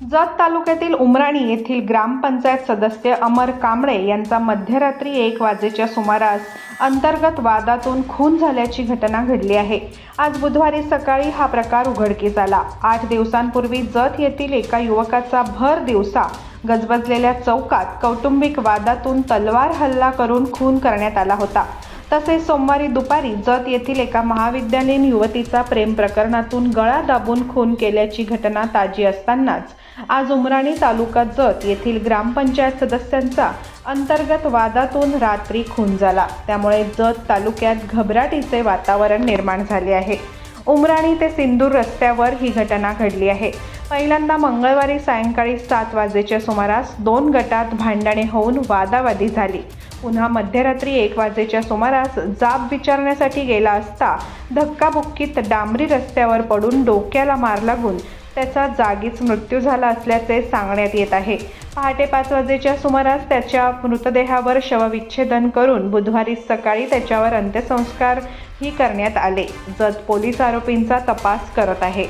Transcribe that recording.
जत तालुक्यातील उमराणी येथील ग्रामपंचायत सदस्य अमर कांबळे यांचा मध्यरात्री एक वाजेच्या सुमारास अंतर्गत वादातून खून झाल्याची घटना घडली आहे. आज बुधवारी सकाळी हा प्रकार उघडकीस आला. आठ दिवसांपूर्वी जत येथील एका युवकाचा भर दिवसा गजबजलेल्या चौकात कौटुंबिक वादातून तलवार हल्ला करून खून करण्यात आला होता. तसेच सोमवारी दुपारी जत येथील एका महाविद्यालयीन युवतीचा प्रेम प्रकरणातून गळा दाबून खून केल्याची घटना ताजी असतानाच आज उमराणी तालुका जत येथील ग्रामपंचायत सदस्यांचा अंतर्गत वादातून रात्री खून झाला. त्यामुळे जत तालुक्यात घबराटीचे वातावरण निर्माण झाले आहे. उमराणी ते सिंदूर रस्त्यावर ही घटना घडली आहे. पहिल्यांदा मंगळवारी सायंकाळी सात वाजेच्या सुमारास दोन गटात भांडणे होऊन वादावादी झाली. पुन्हा मध्यरात्री एक वाजेच्या सुमारास जाब विचारण्यासाठी गेला असता धक्काबुक्कीत डांबरी रस्त्यावर पडून डोक्याला मार लागून त्याचा जागीच मृत्यू झाला असल्याचे सांगण्यात येत आहे. पहाटे पाच वाजेच्या सुमारास त्याच्या मृतदेहावर शवविच्छेदन करून बुधवारी सकाळी त्याच्यावर अंत्यसंस्कार ही करण्यात आले जत पोलीस आरोपींचा तपास करत आहे.